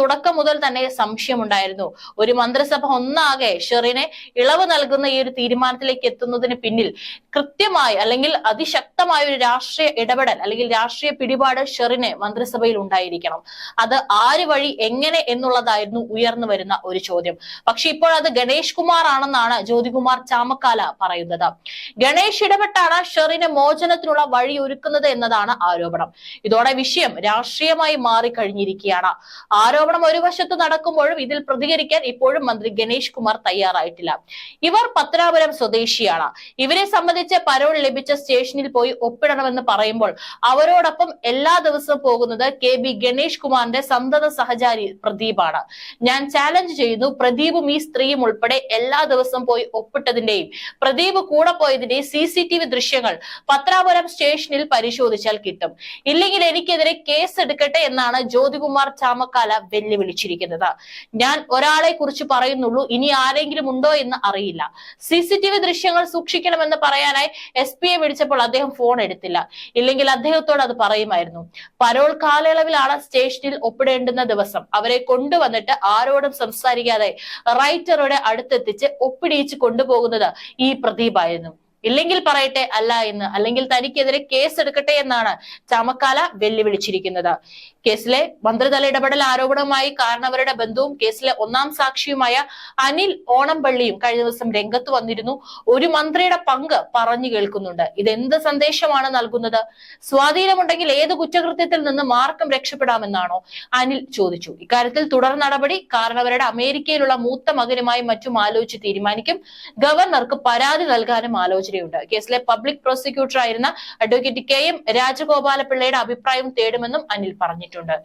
തുടക്കം മുതൽ തന്നെ സംശയമുണ്ടായിരുന്നു. ഒരു മന്ത്രിസഭ ഒന്നാകെ ഷെറിനെ ഇളവ് നൽകുന്ന ഈ ഒരു തീരുമാനത്തിലേക്ക് എത്തുന്നതിന് പിന്നിൽ കൃത്യമായി അല്ലെങ്കിൽ അതിശക്തമായ ഒരു രാഷ്ട്രീയ ഇടപെടൽ അല്ലെങ്കിൽ രാഷ്ട്രീയ പിടിപാട് ഷെറിനെ മന്ത്രിസഭയിൽ ഉണ്ടായിരിക്കണം. അത് ആര് വഴി എങ്ങനെ എന്നുള്ളതായിരുന്നു ഉയർന്നു വരുന്ന ഒരു ചോദ്യം. പക്ഷെ ഇപ്പോൾ അത് ഗണേഷ് കുമാർ ആണെന്നാണ് ജ്യോതികുമാർ ചാമക്കാല പറയുന്നത്. ഗണേഷ് ഇടപെട്ടാണ് ഷെറിനെ മോചനത്തിനുള്ള വഴി ഒരുക്കുന്നത് എന്നതാണ് ആരോപണം. ഇതോടെ വിഷയം രാഷ്ട്രീയമായി മാറിക്കഴിഞ്ഞിരിക്കുകയാണ്. ആരോപണം ഒരു വശത്ത് നടക്കുമ്പോഴും ഇതിൽ പ്രതികരിക്കാൻ ഇപ്പോഴും മന്ത്രി ഗണേഷ് കുമാർ തയ്യാറായിട്ടില്ല. ഇവർ പത്തനാപുരം സ്വദേശിയാണ്. ഇവരെ സംബന്ധിച്ച് പരോൾ ലഭിച്ച സ്റ്റേഷനിൽ പോയി ഒപ്പിടണമെന്ന് പറയുമ്പോൾ അവരോടൊപ്പം എല്ലാ ദിവസവും പോകുന്നത് കെ ബി ഗണേഷ് കുമാറിന്റെ സന്തത സഹചാരി പ്രദീപാണ്. ഞാൻ ചാലഞ്ച് ചെയ്യുന്നു പ്രദീപും ഈ സ്ത്രീയും ഉൾപ്പെടെ എല്ലാ ദിവസവും പോയി ഒപ്പിട്ടതിന്റെയും പ്രദീപ് കൂടെ പോയതിന്റെയും സി സി ടി വി ദൃശ്യങ്ങൾ പത്രാപുരം സ്റ്റേഷനിൽ പരിശോധിച്ചാൽ കിട്ടും. ഇല്ലെങ്കിൽ എനിക്കെതിരെ കേസ് എടുക്കട്ടെ എന്നാണ് ജ്യോതികുമാർ ചാമക്കാല വെല്ലുവിളിച്ചിരിക്കുന്നത്. ഞാൻ ഒരാളെ കുറിച്ച് പറയുന്നുള്ളൂ ഇനി ആരെങ്കിലും ഉണ്ടോ എന്ന് അറിയില്ല. സി സി ടി വി ദൃശ്യങ്ങൾ സൂക്ഷിക്കണമെന്ന് പറയാനായി എസ് വിളിച്ചപ്പോൾ അദ്ദേഹം ഫോൺ എടുത്തില്ല. ഇല്ലെങ്കിൽ അദ്ദേഹത്തോട് അത് പറയുമായിരുന്നു. പരോൾ കാലയളവിലാണ് സ്റ്റേഷനിൽ ഒപ്പിടേണ്ടുന്ന ദിവസം. അവരെ കൊണ്ടുവന്നിട്ട് ആരോടും സംസാരിക്കാതെ റൈറ്ററുടെ അടുത്തെത്തിച്ച് ഒപ്പിടിയിച്ച് കൊണ്ടുപോകുന്നത് ഈ പ്രദീപായിരുന്നു. ഇല്ലെങ്കിൽ പറയട്ടെ അല്ല എന്ന്. അല്ലെങ്കിൽ തനിക്കെതിരെ കേസ് എടുക്കട്ടെ എന്നാണ് ചാമക്കാല വെല്ലുവിളിച്ചിരിക്കുന്നത്. കേസിലെ മന്ത്രിതല ഇടപെടൽ ആരോപണവുമായി കാരണവരുടെ ബന്ധുവും കേസിലെ ഒന്നാം സാക്ഷിയുമായ അനിൽ ഓണംപള്ളിയും കഴിഞ്ഞ ദിവസം രംഗത്ത് വന്നിരുന്നു. ഒരു മന്ത്രിയുടെ പങ്ക് പറഞ്ഞു കേൾക്കുന്നുണ്ട്. ഇതെന്ത് സന്ദേശമാണ് നൽകുന്നത്? സ്വാധീനമുണ്ടെങ്കിൽ ഏത് കുറ്റകൃത്യത്തിൽ നിന്ന് മാർക്കം രക്ഷപ്പെടാമെന്നാണോ അനിൽ ചോദിച്ചു. ഇക്കാര്യത്തിൽ തുടർ നടപടി കാരണവരുടെ അമേരിക്കയിലുള്ള മൂത്ത മകനുമായി മറ്റും ആലോചിച്ച് തീരുമാനിക്കും. ഗവർണർക്ക് പരാതി നൽകാനും ആലോചനയുണ്ട് കേസിലെ പബ്ലിക് പ്രോസിക്യൂട്ടർ ആയിരുന്ന അഡ്വക്കേറ്റ് കെ എം രാജഗോപാലപിള്ളയുടെ അഭിപ്രായം തേടുമെന്നും അനിൽ പറഞ്ഞിട്ടുണ്ട്.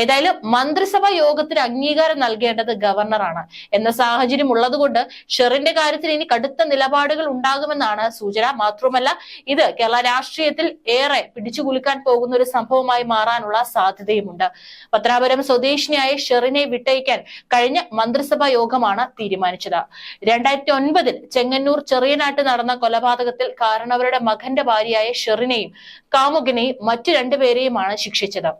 ഏതായാലും മന്ത്രിസഭാ യോഗത്തിന് അംഗീകാരം നൽകേണ്ടത് ഗവർണറാണ്. എന്ന സാഹചര്യം ഉള്ളതുകൊണ്ട് ഷെറിന്റെ കാര്യത്തിൽ ഇനി കടുത്ത നിലപാടുകൾ ഉണ്ടാകുമെന്നാണ് സൂചന. മാത്രമല്ല ഇത് കേരള രാഷ്ട്രീയത്തിൽ ഏറെ പിടിച്ചുകുലുക്കാൻ പോകുന്ന ഒരു സംഭവമായി മാറാനുള്ള സാധ്യതയുമുണ്ട്. പത്രാപുരം സ്വദേശിനിയായ ഷെറിനെ വിട്ടയക്കാൻ കഴിഞ്ഞ മന്ത്രിസഭാ യോഗമാണ് തീരുമാനിച്ചത്. രണ്ടായിരത്തി ഒൻപതിൽ ചെങ്ങന്നൂർ ചെറിയനാട്ട് നടന്ന കൊലപാതകത്തിൽ കാരണവരുടെ മകന്റെ ഭാര്യയായ ഷെറിനെയും കാമുകനെയും മറ്റു രണ്ടുപേരെയുമാണ് ശിക്ഷിച്ചത്.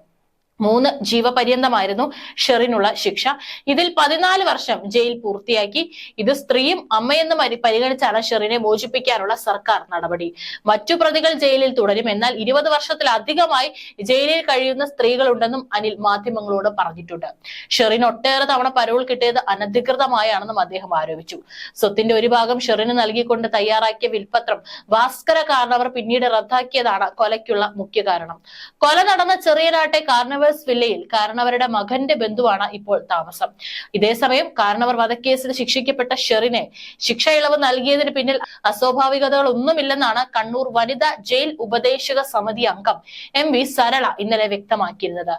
മൂന്ന് ജീവപര്യന്തമായിരുന്നു ഷെറിനുള്ള ശിക്ഷ. ഇതിൽ പതിനാല് വർഷം ജയിൽ പൂർത്തിയാക്കി. ഇത് സ്ത്രീയും അമ്മയെന്ന് പരിഗണിച്ചാണ് ഷെറിനെ മോചിപ്പിക്കാനുള്ള സർക്കാർ നടപടി. മറ്റു പ്രതികൾ ജയിലിൽ തുടരും. എന്നാൽ ഇരുപത് വർഷത്തിലധികമായി ജയിലിൽ കഴിയുന്ന സ്ത്രീകളുണ്ടെന്നും അനിൽ മാധ്യമങ്ങളോട് പറഞ്ഞിട്ടുണ്ട്. ഷെറിന് ഒട്ടേറെ തവണ പരോൾ കിട്ടിയത് അനധികൃതമായാണെന്നും അദ്ദേഹം ആരോപിച്ചു. സ്വത്തിന്റെ ഒരു ഭാഗം ഷെറിന് നൽകിക്കൊണ്ട് തയ്യാറാക്കിയ വിൽപത്രം ഭാസ്കര കാരണവർ പിന്നീട് റദ്ദാക്കിയതാണ് കൊലയ്ക്കുള്ള മുഖ്യ കാരണം. കൊല നടന്ന ചെറിയനാട്ടെ കാർണവേഴ്സ് വില്ലയിൽ കാരണവരുടെ മകന്റെ ബന്ധുവാണ് ഇപ്പോൾ താമസം. ഇതേസമയം കാരണവർ വധക്കേസിൽ ശിക്ഷിക്കപ്പെട്ട ഷെറിനെ ശിക്ഷ ഇളവ് നൽകിയതിന് പിന്നിൽ അസ്വാഭാവികതകളൊന്നുമില്ലെന്നാണ് കണ്ണൂർ വനിതാ ജയിൽ ഉപദേശക സമിതി അംഗം എം വി സരള ഇന്നലെ വ്യക്തമാക്കിയിരുന്നത്.